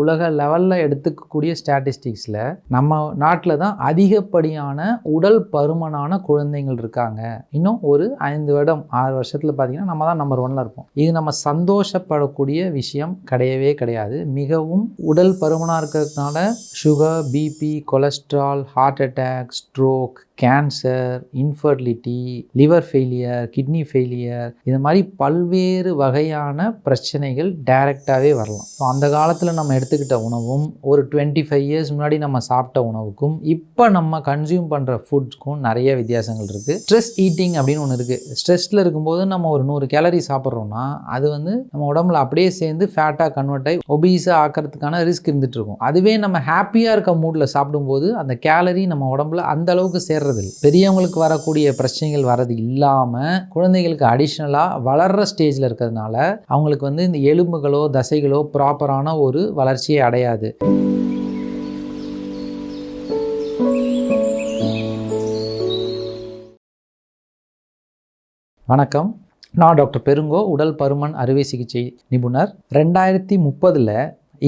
உலக லெவலில் எடுத்துக்கக்கூடிய ஸ்டாட்டிஸ்டிக்ஸில் நம்ம நாட்டில் தான் அதிகப்படியான உடல் பருமனான குழந்தைகள் இருக்காங்க. இன்னும் ஒரு ஐந்து வருடம் ஆறு வருஷத்தில் பார்த்தீங்கன்னா நம்ம தான் நம்பர் ஒன்னில் இருப்போம். இது நம்ம சந்தோஷப்படக்கூடிய விஷயம் கிடையவே கிடையாது. மிகவும் உடல் பருமனாக இருக்கிறதுனால sugar BP cholesterol heart attack stroke cancer infertility liver failure kidney failure இது மாதிரி பல்வேறு வகையான பிரச்சனைகள் டைரெக்டாகவே வரலாம். ஸோ அந்த காலத்தில் நம்ம எடுத்துக்கிட்ட உணவும் ஒரு டுவெண்ட்டி ஃபைவ் இயர்ஸ் முன்னாடி நம்ம சாப்பிட்ட உணவுக்கும் இப்போ நம்ம கன்சியூம் பண்ணுற ஃபுட்ஸ்க்கும் நிறைய வித்தியாசங்கள் இருக்குது ஸ்ட்ரெஸ் ஈட்டிங் அப்படின்னு ஒன்று இருக்குது ஸ்ட்ரெஸ்ஸில் இருக்கும்போது நம்ம ஒரு நூறு கேலரி சாப்பிட்றோன்னா அது வந்து நம்ம உடம்புல அப்படியே சேர்ந்து ஃபேட்டாக கன்வெர்ட் ஆகி ஒபீஸாக ஆக்கிறதுக்கான ரிஸ்க் இருந்துகிட்டு இருக்கும். அதுவே நம்ம ஹாப்பியாக இருக்க மூடில் சாப்பிடும்போது அந்த கேலரி நம்ம உடம்புல அந்த அளவுக்கு சேர்றதில்லை. பெரியவங்களுக்கு வரக்கூடிய பிரச்சனைகள் வர்றது இல்லாமல் குழந்தைகளுக்கு அடிஷ்னலாக வளர்கிற ஸ்டேஜில் இருக்கிறதுனால அவங்களுக்கு வந்து இந்த எலும்புகளோ தசைகளோ ப்ராப்பரான ஒரு வளர்ச்சியை அடையாது. வணக்கம். நான் டாக்டர் பெருங்கோ உடல் பருமன் அறுவை சிகிச்சை நிபுணர். ரெண்டாயிரத்தி முப்பதில்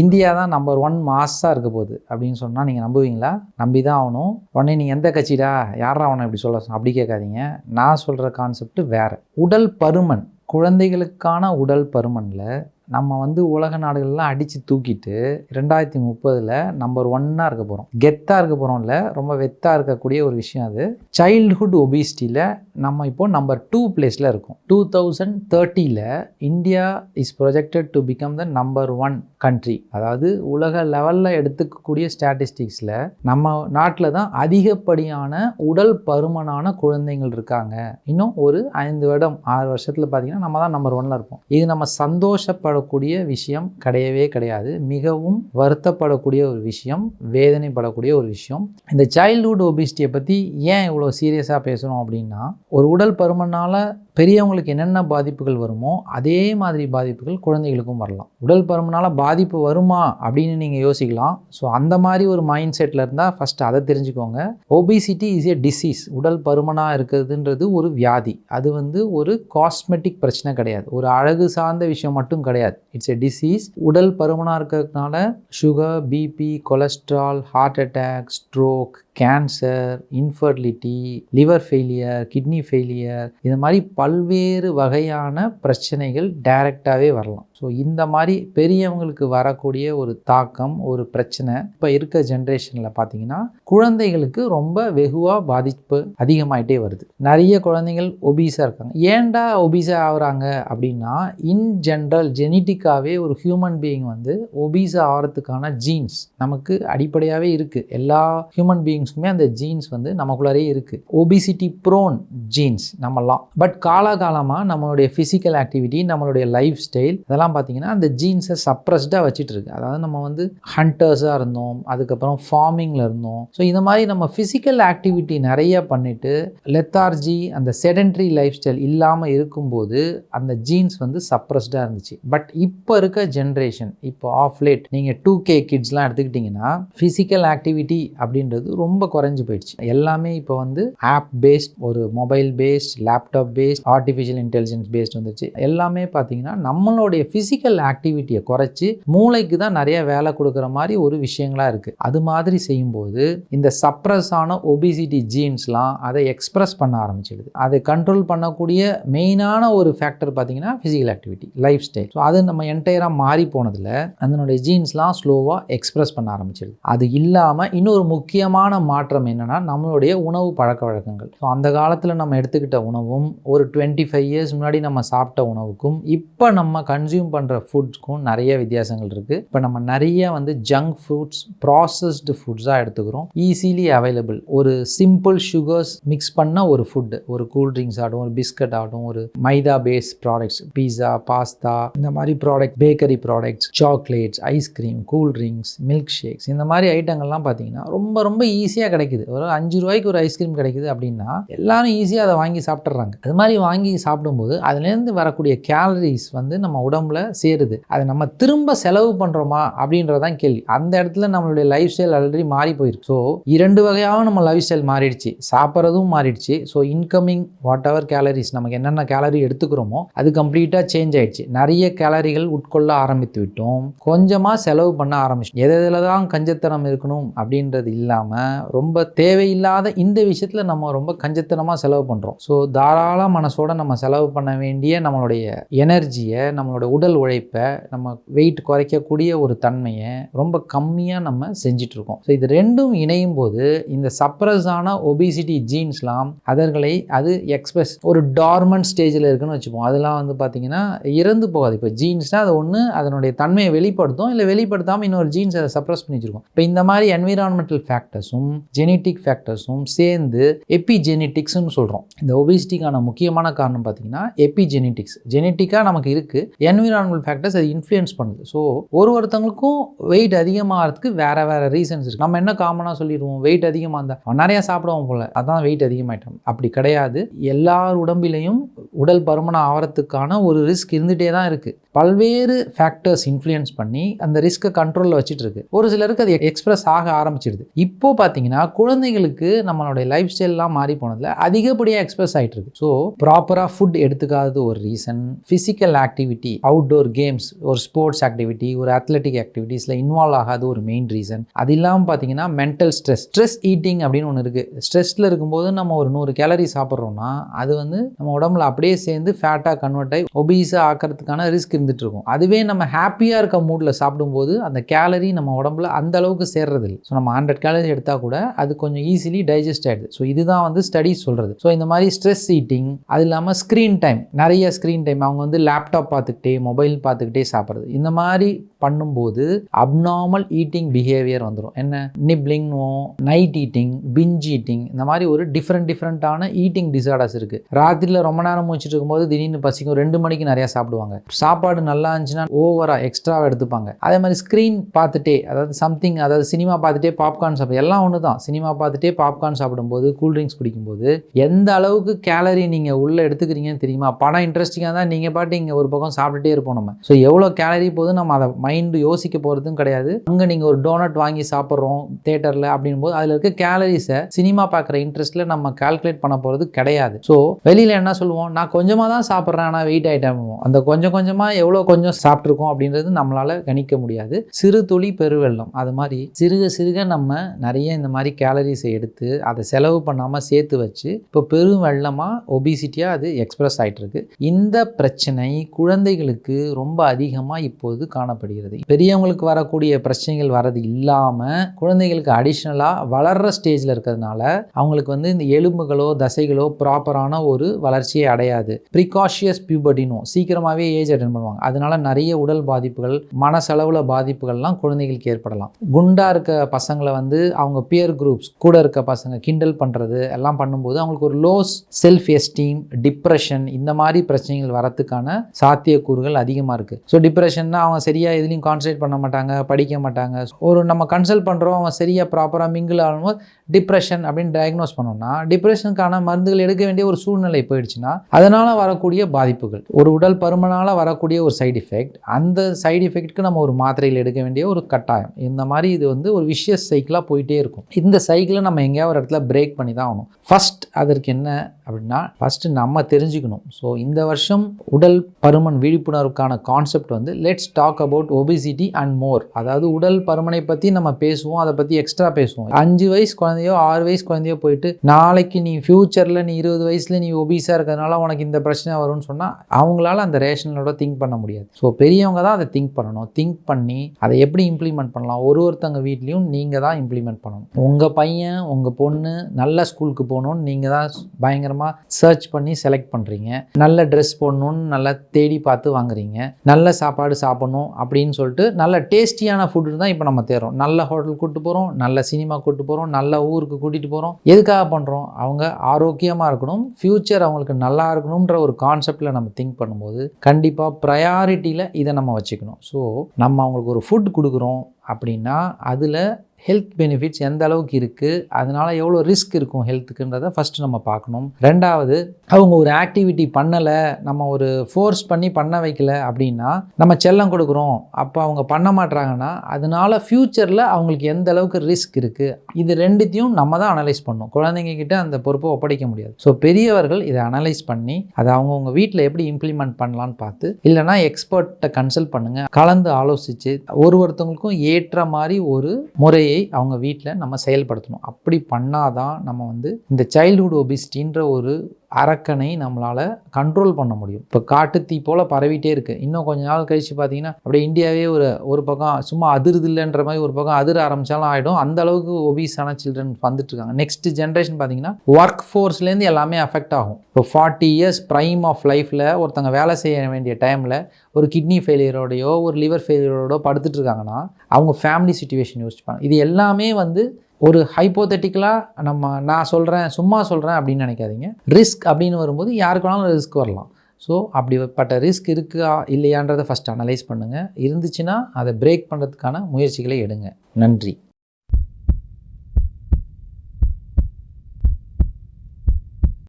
இந்தியா தான் நம்பர் ஒன் மாஸாக இருக்க போகுது அப்படின்னு சொன்னால் நீங்கள் நம்புவீங்களா? நம்பி தான் ஆகணும். உடனே நீங்கள் எந்த கட்சிடா? யாரா அவனை இப்படி சொல்ல அப்படி கேட்காதீங்க. நான் சொல்கிற கான்செப்ட் வேறு. உடல் பருமன் குழந்தைகளுக்கான உடல் பருமனில் நம்ம வந்து உலக நாடுகள்லாம் அடித்து தூக்கிட்டு ரெண்டாயிரத்தி முப்பதில் நம்பர் ஒன்னாக இருக்க போகிறோம் கெத்தாக இருக்க போகிறோம்ல ரொம்ப வெத்தாக இருக்கக்கூடிய ஒரு விஷயம் அது. சைல்டுஹுட் ஒபிசிட்டியில் நம்ம இப்போ நம்பர் டூ பிளேஸில் இருக்கோம். Two thousand தேர்ட்டியில் India is projected to become the number one country அதாவது உலக லெவலில் எடுத்துக்கக்கூடிய ஸ்டாட்டிஸ்டிக்ஸில் நம்ம நாட்டில் தான் அதிகப்படியான உடல் பருமனான குழந்தைகள் இருக்காங்க. இன்னும் ஒரு ஐந்து வருடம் ஆறு வருஷத்தில் பார்த்தீங்கன்னா நம்ம தான் நம்பர் ஒன்ல இருப்போம். இது நம்ம சந்தோஷப்பட சந்தோஷப்படக்கூடிய விஷயம் கிடையவே கிடையாது. மிகவும் வருத்தப்படக்கூடிய ஒரு விஷயம் வேதனைப்படக்கூடிய ஒரு விஷயம். இந்த சைல்ட்ஹுட் ஒபிசிட்டியை பற்றி ஏன் இவ்வளோ சீரியஸாக பேசுகிறோம் அப்படின்னா ஒரு உடல் பருமனால் பெரியவங்களுக்கு என்னென்ன பாதிப்புகள் வருமோ அதே மாதிரி பாதிப்புகள் குழந்தைகளுக்கும் வரலாம். உடல் பருமனால் பாதிப்பு வருமா அப்படின்னு நீங்கள் யோசிக்கலாம். ஸோ அந்த மாதிரி ஒரு மைண்ட் செட்டில் இருந்தால் ஃபஸ்ட்டு அதை தெரிஞ்சுக்கோங்க. ஒபிசிட்டி இஸ் ஏ டிசீஸ் உடல் பருமனாக இருக்கிறதுன்றது ஒரு வியாதி. அது வந்து ஒரு காஸ்மெட்டிக் பிரச்சனை கிடையாது. ஒரு அழகு சார்ந்த விஷயம் மட்டும் கிடையாது. இட்ஸ் எ டிசீஸ் உடல் பருமனாக இருக்கிறதுனால sugar BP cholesterol heart attack stroke cancer infertility liver failure kidney failure இது மாதிரி பல்வேறு வகையான பிரச்சனைகள் டைரெக்டாகவே வரலாம். ஸோ இந்த மாதிரி பெரியவங்களுக்கு வரக்கூடிய ஒரு தாக்கம் ஒரு பிரச்சனை இப்போ இருக்க ஜென்ரேஷனில் பார்த்தீங்கன்னா குழந்தைகளுக்கு ரொம்ப வெகுவாக பாதிப்பு அதிகமாயிட்டே வருது. நிறைய குழந்தைகள் ஒபீஸாக இருக்காங்க. ஏன்டா ஒபீஸாக ஆகுறாங்க அப்படின்னா இன் ஜென்ரல் ஜெனட்டிக்காகவே ஒரு ஹியூமன் பீயிங் வந்து ஒபீஸாக ஆகிறதுக்கான ஜீன்ஸ் நமக்கு அடிப்படையாகவே இருக்குது எல்லா ஹியூமன் பீயிங்ஸ்க்குமே அந்த ஜீன்ஸ் வந்து நமக்குள்ளாரே இருக்குது ஒபிசிட்டி ப்ரோன் ஜீன்ஸ் நம்மலாம். பட் காலாகாலமாக நம்மளுடைய ஃபிசிக்கல் ஆக்டிவிட்டி நம்மளுடைய லைஃப் ஸ்டைல் இதெல்லாம் பார்த்தீங்கன்னா அந்த ஜீன்ஸை சப்ரஸ்டாக வச்சுட்டு இருக்கு அதாவது நம்ம வந்து ஹண்டர்ஸாக இருந்தோம் அதுக்கப்புறம் ஃபார்மிங்கில் இருந்தோம். ஸோ இந்த மாதிரி நம்ம ஃபிசிக்கல் ஆக்டிவிட்டி நிறைய பண்ணிவிட்டு லெத்தார்ஜி அந்த செடன்ட்ரி லைஃப் ஸ்டைல் இல்லாமல் இருக்கும்போது அந்த ஜீன்ஸ் வந்து சப்ரஸ்டாக இருந்துச்சு. பட் இப்போ இருக்க ஜென்ரேஷன் இப்போ ஆஃப் லேட் நீங்கள் டூ கே கிட்ஸ்லாம் எடுத்துக்கிட்டிங்கன்னா ஃபிசிக்கல் ஆக்டிவிட்டி அப்படின்றது ரொம்ப ரொம்ப குறைஞ்சி போயிடுச்சு. எல்லாமே இப்போ வந்து ஆப் பேஸ்ட் ஒரு mobile based laptop based artificial intelligence based வந்துச்சு எல்லாமே பார்த்தீங்கன்னா நம்மளுடைய ஃபிசிக்கல் ஆக்டிவிட்டியை குறைச்சி மூளைக்கு தான் நிறைய வேலை கொடுக்குற மாதிரி ஒரு விஷயங்களா இருக்குது அது மாதிரி செய்யும்போது இந்த சப்ரஸ் ஆன ஒபிசிட்டி ஜீன்ஸ்லாம் அதை எக்ஸ்பிரஸ் பண்ண ஆரம்பிச்சிடுது. அதை கண்ட்ரோல் பண்ணக்கூடிய மெயினான ஒரு ஃபேக்டர் பார்த்தீங்கன்னா physical activity lifestyle so அது நம்ம என்டையராக மாறி போனதில் அதனுடைய ஜீன்ஸ்லாம் ஸ்லோவாக எக்ஸ்பிரஸ் பண்ண ஆரம்பிச்சிடுது. அது இல்லாமல் இன்னொரு முக்கியமான மாற்றம் என்னென்னா நம்மளுடைய உணவு பழக்க வழக்கங்கள். ஸோ அந்த காலத்தில் நம்ம எடுத்துக்கிட்ட உணவும் ஒரு டுவெண்ட்டி ஃபைவ் இயர்ஸ் முன்னாடி நம்ம சாப்பிட்ட உணவுக்கும் இப்போ நம்ம கன்சியூம் பண்ணுற ஃபுட்ஸ்க்கும் நிறைய வித்தியாசங்கள் இருக்குது இப்போ நம்ம நிறைய வந்து ஜங்க் ஃபுட்ஸ் ப்ராசஸ்டு ஃபுட்ஸாக எடுத்துக்கிறோம். ஈஸிலி அவைலபிள் ஒரு சிம்பிள் சுகர்ஸ் மிக்ஸ் பண்ண ஒரு ஃபுட்டு ஒரு கூல் ட்ரிங்க்ஸ் ஆகட்டும் ஒரு பிஸ்கட் ஆகட்டும் ஒரு maida base products pizza pasta இந்த மாதிரி product bakery products chocolates ice cream cool drinks milk shakes இந்த மாதிரி ஐட்டங்கள்லாம் பார்த்தீங்கன்னா ரொம்ப ரொம்ப ஈஸி ஈஸியாக கிடைக்குது. ஒரு அஞ்சு ரூபாய்க்கு ஒரு ஐஸ்கிரீம் கிடைக்குது அப்படின்னா எல்லாரும் ஈஸியாக அதை வாங்கி சாப்பிட்றாங்க அது மாதிரி வாங்கி சாப்பிடும்போது அதுலேருந்து வரக்கூடிய கேலரிஸ் வந்து நம்ம உடம்புல சேருது. அதை நம்ம திரும்ப செலவு பண்ணுறோமா அப்படின்றதான் கேள்வி. அந்த இடத்துல நம்மளுடைய லைஃப் ஸ்டைல் ஆல்ரெடி மாறி போயிருக்கு. ஸோ இரண்டு வகையாக நம்ம லைஃப் ஸ்டைல் மாறிடுச்சு. சாப்பிட்றதும் மாறிடுச்சு. So incoming whatever calories நமக்கு என்னென்ன கேலரி எடுத்துக்கிறோமோ அது கம்ப்ளீட்டாக சேஞ்ச் ஆயிடுச்சு. நிறைய கேலரிகள் உட்கொள்ள ஆரம்பித்து விட்டோம். கொஞ்சமாக செலவு பண்ண ஆரம்பிச்சு எது எதில் தான் கஞ்சத்தனம் இருக்கணும் அப்படின்றது இல்லாமல் ரொம்ப தேவையில்லாத இந்த விஷயத்தில் நம்ம ரொம்ப கஞ்சத்தனமாக செலவு பண்ணுறோம் ஸோ தாராள மனசோட நம்ம செலவு பண்ண வேண்டிய நம்மளுடைய எனர்ஜியை நம்மளோட உடல் உழைப்பை நம்ம வெயிட் குறைக்கக்கூடிய ஒரு தன்மையை ரொம்ப கம்மியாக நம்ம செஞ்சுட்டு இருக்கோம். ஸோ இது ரெண்டும் இணையும் போது இந்த சப்ரஸான ஒபிசிட்டி ஜீன்ஸ்லாம் அதர்களை அது எக்ஸ்பிரஸ் ஒரு டார்மன் ஸ்டேஜில் இருக்குன்னு வச்சுப்போம். அதெல்லாம் வந்து பார்த்தீங்கன்னா இறந்து போகாது. இப்போ ஜீன்ஸ்னால் அது ஒன்று அதனுடைய தன்மையை வெளிப்படுத்தும். இல்லை வெளிப்படுத்தாமல் இன்னொரு ஜீன்ஸ் அதை சப்ரஸ் பண்ணி வச்சிருக்கோம். இப்போ இந்த மாதிரி என்விரான்மெண்டல் ஃபேக்டர்ஸும் ஜெனட்டிக் ஃபேக்டர்ஸும் சேர்ந்து எபிஜெனட்டிக்ஸ்னு சொல்கிறோம் இந்த ஒபிசிட்டிக்கான முக்கியமான காரணம் பார்த்தீங்கன்னா எபிஜெனட்டிக்ஸ் ஜெனட்டிக்காக நமக்கு இருக்குது என்விரான்மெண்ட் ஃபேக்டர்ஸ் அது இன்ஃப்ளூயன்ஸ் பண்ணுது. ஸோ ஒரு ஒருத்தவங்களுக்கும் வெயிட் அதிகமாகிறதுக்கு வேறு வேறு ரீசன்ஸ் இருக்குது நம்ம என்ன காமனாக சொல்லிடுவோம்? வெயிட் அதிகமாக இருந்தால் அவன் நிறையா சாப்பிடுவோம் போல். அதான் வெயிட் அதிகமாகிட்டோம் அப்படி கிடையாது. எல்லார் உடம்பிலையும் உடல் பருமனம் ஆகிறதுக்கான ஒரு ரிஸ்க் இருந்துகிட்டே தான் இருக்குது பல்வேறு ஃபேக்டர்ஸ் இன்ஃப்ளூயன்ஸ் பண்ணி அந்த ரிஸ்க்கை கண்ட்ரோலில் வச்சுட்டு இருக்கு. ஒரு சிலருக்கு அது எக்ஸ்பிரஸ் ஆக ஆரம்பிச்சிடுது இப்போ பார்த்தீங்கன்னா குழந்தைகளுக்கு நம்மளுடைய லைஃப் ஸ்டைல்லாம் மாறி போனதில் அதிகப்படியாக எக்ஸ்பிரஸ் ஆகிட்டு இருக்கு ஸோ ப்ராப்பராக ஃபுட் எடுத்துக்காதது ஒரு reason physical activity outdoor games ஒரு ஸ்போர்ட்ஸ் ஆக்டிவிட்டி ஒரு அத்லெட்டிக் ஆக்டிவிட்டீஸில் இன்வால்வ் ஆகாத ஒரு மெயின் ரீசன் அது இல்லாமல் பார்த்தீங்கன்னா மென்டல் ஸ்ட்ரெஸ் ஸ்ட்ரெஸ் ஈட்டிங் அப்படின்னு ஒன்று இருக்குது ஸ்ட்ரெஸ்ஸில் இருக்கும்போது நம்ம ஒரு நூறு கேலரி சாப்பிட்றோம்னா அது வந்து நம்ம உடம்புல அப்படியே சேர்ந்து ஃபேட்டாக கன்வெர்ட் ஆகி ஒபீஸாக ஆக்கிறதுக்கான ரிஸ்க் இருந்துட்டு இருக்கும். அதுவே நம்ம ஹாப்பியாக இருக்க மூடில் சாப்பிடும்போது அந்த கேலரி நம்ம உடம்புல அந்த அளவுக்கு சேர்றதில்லை. ஸோ நம்ம ஹண்ட்ரட் கேலரி எடுத்தால் கூட அது கொஞ்சம் ஈஸிலி டைஜஸ்ட் ஆகிடுது ஸோ இதுதான் வந்து ஸ்டடிஸ் சொல்கிறது ஸோ இந்த மாதிரி ஸ்ட்ரெஸ் ஈட்டிங் அது இல்லாமல் ஸ்க்ரீன் டைம் நிறைய ஸ்க்ரீன் டைம் அவங்க வந்து லேப்டாப் பார்த்துக்கிட்டே மொபைல் பார்த்துக்கிட்டே சாப்பிட்றது. இந்த மாதிரி பண்ணும்போது அப்நார்மல் ஈட்டிங் பிஹேவியர் வந்துடும் என்ன? நிப்ளிங்னுவோம் நைட் ஈட்டிங் பிஞ்ச் ஈட்டிங் இந்த மாதிரி ஒரு டிஃப்ரெண்ட் டிஃப்ரெண்ட்டான ஈட்டிங் டிசார்டர்ஸ் இருக்குது ராத்திரியில் ரொம்ப நேரம் முடிச்சுட்டு இருக்கும்போது திடீர்னு பசிக்கும் ரெண்டு மணிக்கு நிறையா சாப்பிடுவாங்க. சாப்பாடு நல்லா இருந்துச்சுன்னா ஓவராக எக்ஸ்ட்ராவாக எடுத்துப்பாங்க. அதே மாதிரி ஸ்க்ரீன் பார்த்துட்டே அதாவது சம்திங் அதாவது சினிமா பார்த்துட்டே பாப்கார்ன் சாப்பிடு எல்லாம் ஒன்று தான். சினிமா பார்த்துட்டே பாப்கார்ன் சாப்பிடும்போது கூல்ட்ரிங்க்ஸ் குடிக்கும்போது எந்த அளவுக்கு கேலரி நீங்கள் உள்ளே எடுத்துக்கிறீங்கன்னு தெரியுமா? படம் இன்ட்ரெஸ்டிங்காக தான் நீங்கள் பாட்டு இங்கே ஒரு பக்கம் சாப்பிட்டுட்டே இருப்போம் நம்ம. ஸோ எவ்வளோ கேலரி போது நம்ம அதை மைண்டு யோசிக்க போகிறதும் கிடையாது. அங்கே நீங்கள் ஒரு டோனட் வாங்கி சாப்பிட்றோம் தேட்டரில் அப்படின் போது அதில் இருக்க கேலரிஸை சினிமா பார்க்குற இன்ட்ரெஸ்ட்டில் நம்ம கால்குலேட் பண்ண போகிறது கிடையாது. ஸோ வெளியில் என்ன சொல்லுவோம்? நான் கொஞ்சமாக தான் சாப்பிட்றேன் ஆனால் வெயிட் ஆகிட்டேன் அந்த கொஞ்சம் கொஞ்சமாக எவ்வளோ கொஞ்சம் சாப்பிட்ருக்கோம் அப்படின்றது நம்மளால் கணிக்க முடியாது. சிறு துளி பெருவெள்ளம். அது மாதிரி சிறுக சிறுக நம்ம நிறைய இந்த மாதிரி கேலரிஸை எடுத்து அதை செலவு பண்ணாமல் சேர்த்து வச்சு இப்போ பெரும் வெள்ளமாக ஒபிசிட்டியாக அது எக்ஸ்ப்ரெஸ் ஆகிட்டுருக்கு இந்த பிரச்சனை குழந்தைகளுக்கு ரொம்ப அதிகமாக இப்போது காணப்படுகிறது. பெரியவங்களுக்கு வரக்கூடிய பிரச்சனைகள் வரது இல்லாமல் குழந்தைகளுக்கு அடிஷ்னலாக வளர்கிற ஸ்டேஜில் இருக்கிறதுனால அவங்களுக்கு வந்து இந்த எலும்புகளோ தசைகளோ ப்ராப்பரான ஒரு வளர்ச்சியை அடையாது. ப்ரிகாஷியஸ் பியூபர்டினும் சீக்கிரமாகவே ஏஜ் அட்டன் பண்ணுவாங்க. அதனால நிறைய உடல் பாதிப்புகள் மனசளவில் பாதிப்புகள்லாம் குழந்தைகளுக்கு ஏற்படலாம். குண்டாக இருக்க பசங்களை வந்து அவங்க பியர் குரூப்ஸ் கூட இருக்க பசங்க கிண்டல் பண்ணுறது எல்லாம் பண்ணும்போது அவங்களுக்கு ஒரு லோஸ் செல்ஃப் எஸ்டீம் டிப்ரெஷன் இந்த மாதிரி பிரச்சனைகள் வரத்துக்கான சாத்தியக்கூறுகள் அதிகமாக இருக்குது ஸோ டிப்ரெஷன்னா அவங்க சரியாக எதுலையும் கான்சன்ட்ரேட் பண்ண மாட்டாங்க படிக்க மாட்டாங்க. ஒரு நம்ம கன்சல்ட் பண்ணுறோம் அவன் சரியாக ப்ராப்பராக மிங்கிள் ஆகும்போது டிப்ரெஷன் அப்படின்னு டயக்னோஸ் பண்ணோம்னா டிப்ரெஷனுக்கான மருந்துகள் எடுக்க வேண்டிய ஒரு சூழ்நிலை போயிடுச்சுன்னா அதனால் வரக்கூடிய பாதிப்புகள். ஒரு உடல் பருமனால் வரக்கூடிய ஒரு சைடு எஃபெக்ட் அந்த சைடு எஃபெக்ட்க்கு நம்ம ஒரு மாத்திரைகள் எடுக்க வேண்டிய ஒரு கட்டாயம். இந்த மாதிரி இது வந்து ஒரு விஷயஸ் சைக்கிளாக போயிட்டே இருக்கும். இந்த சைக்கிளை நம்ம எங்கேயாவது ஒரு இடத்துல பிரேக் பண்ணி தான் ஆகணும். ஃபஸ்ட் அதற்கு என்ன அப்படின்னா ஃபஸ்ட்டு நம்ம தெரிஞ்சுக்கணும். ஸோ இந்த வருஷம் உடல் பருமன் விழிப்புணர்வுக்கான கான்செப்ட் வந்து let's talk about obesity and more அதாவது உடல் பருமனை பற்றி நம்ம பேசுவோம் அதை பற்றி எக்ஸ்ட்ரா பேசுவோம். அஞ்சு வயசு குழந்தையோ ஆறு வயசு குழந்தையோ போயிட்டு நாளைக்கு நீ ஃப்யூச்சரில் நீ இருபது வயசில் நீ ஒபீஸாக இருக்கிறதுனால உனக்கு இந்த பிரச்சனை வரும்னு சொன்னால் அவங்களால அந்த ரேஷனலோட திங்க் பண்ண முடியாது. ஸோ பெரியவங்க தான் அதை திங்க் பண்ணணும். திங்க் பண்ணி அதை எப்படி இம்ப்ளிமெண்ட் பண்ணலாம்? ஒரு ஒருத்தங்க வீட்லேயும் நீங்கள் தான் இம்ப்ளிமெண்ட் பண்ணணும். உங்கள் பையன் உங்கள் பொண்ணு நல்ல ஸ்கூலுக்கு போகணுன்னு நீங்கள் தான் பயங்கரமாக சர்ச் பண்ணி செலக்ட் பண்ணுறீங்க நல்ல ட்ரெஸ் போடணுன்னு நல்லா தேடி பார்த்து வாங்குறீங்க. நல்ல சாப்பாடு சாப்பிடணும் அப்படின்னு சொல்லிட்டு நல்ல டேஸ்டியான ஃபுட்டு தான் இப்போ நம்ம தேடுறோம். நல்ல ஹோட்டல் கூட்டு போகிறோம் நல்ல சினிமா கூப்பிட்டு போகிறோம் நல்ல ஊருக்கு கூட்டிகிட்டு போகிறோம் எதுக்காக பண்ணுறோம் அவங்க ஆரோக்கியமாக இருக்கணும் ஃப்யூச்சர் அவங்களுக்கு நல்லா இருக்கணுன்ற ஒரு கான்செப்டில் நம்ம திங்க் பண்ணும்போது கண்டிப்பாக ப்ரையாரிட்டியில் இதை நம்ம வச்சுக்கணும். ஸோ நம்ம அவங்களுக்கு ஒரு ஃபுட் கொடுக்குறோம் அப்படின்னா அதில் ஹெல்த் பெனிஃபிட்ஸ் எந்த அளவுக்கு இருக்குது அதனால் எவ்வளோ ரிஸ்க் இருக்கும் ஹெல்த்துக்குன்றதை ஃபஸ்ட்டு நம்ம பார்க்கணும். ரெண்டாவது அவங்க ஒரு ஆக்டிவிட்டி பண்ணலை நம்ம ஒரு ஃபோர்ஸ் பண்ணி பண்ண வைக்கல அப்படின்னா நம்ம செல்லம் கொடுக்குறோம். அப்போ அவங்க பண்ண மாட்றாங்கன்னா அதனால ஃப்யூச்சரில் அவங்களுக்கு எந்த அளவுக்கு ரிஸ்க் இருக்குது இது ரெண்டுத்தையும் நம்ம தான் அனலைஸ் பண்ணணும். குழந்தைங்க கிட்ட அந்த பொறுப்பை ஒப்படைக்க முடியாது. ஸோ பெரியவர்கள் இதை அனலைஸ் பண்ணி அதை அவங்கவுங்க வீட்டில் எப்படி இம்ப்ளிமெண்ட் பண்ணலான்னு பார்த்து இல்லைனா எக்ஸ்பர்ட்டை கன்சல்ட் பண்ணுங்கள் கலந்து ஆலோசித்து ஒரு ஒருத்தவங்களுக்கும் ஏற்ற மாதிரி ஒரு முறையை அவங்க வீட்டில் நம்ம செயல்படுத்தணும். அப்படி பண்ணாதான் நம்ம வந்து இந்த சைல்டுஹுட் ஒபிசிட்டின்ற ஒரு அரக்கனை நம்மளால் கண்ட்ரோல் பண்ண முடியும். இப்போ காட்டுத்தீ போல் பரவிட்டே இருக்குது இன்னும் கொஞ்ச நாள் கழித்து பார்த்தீங்கன்னா அப்படியே இந்தியாவே ஒரு ஒரு பக்கம் சும்மா அதிருது இல்லைன்ற மாதிரி ஒரு பக்கம் அதிர ஆரம்பித்தாலும் ஆகிடும் அந்த அளவுக்கு ஒபீஸான சில்ட்ரன் வந்துட்டு இருக்காங்க நெக்ஸ்ட் ஜென்ரேஷன் பார்த்தீங்கன்னா ஒர்க் ஃபோர்ஸ்லேருந்து எல்லாமே அஃபெக்ட் ஆகும். இப்போ ஃபார்ட்டி இயர்ஸ் ப்ரைம் ஆஃப் லைஃப்பில் ஒருத்தங்க வேலை செய்ய வேண்டிய டைமில் ஒரு கிட்னி ஃபெயிலியரோடையோ ஒரு லிவர் ஃபெயிலியரோடோ படுத்துட்டு இருக்காங்கன்னா அவங்க ஃபேமிலி சுச்சுவேஷன் யோசிச்சுப்பாங்க. இது எல்லாமே வந்து ஒரு ஹைப்போதட்டிக்கலாக நம்ம நான் சொல்கிறேன் சும்மா சொல்கிறேன் அப்படின்னு நினைக்காதீங்க. ரிஸ்க் அப்படின்னு வரும்போது யாருக்கு வேணாலும் ரிஸ்க் வரலாம். ஸோ அப்படிப்பட்ட ரிஸ்க் இருக்கா இல்லையான்றதை ஃபஸ்ட் அனலைஸ் பண்ணுங்கள் இருந்துச்சுன்னா அதை பிரேக் பண்ணுறதுக்கான முயற்சிகளை எடுங்க. நன்றி.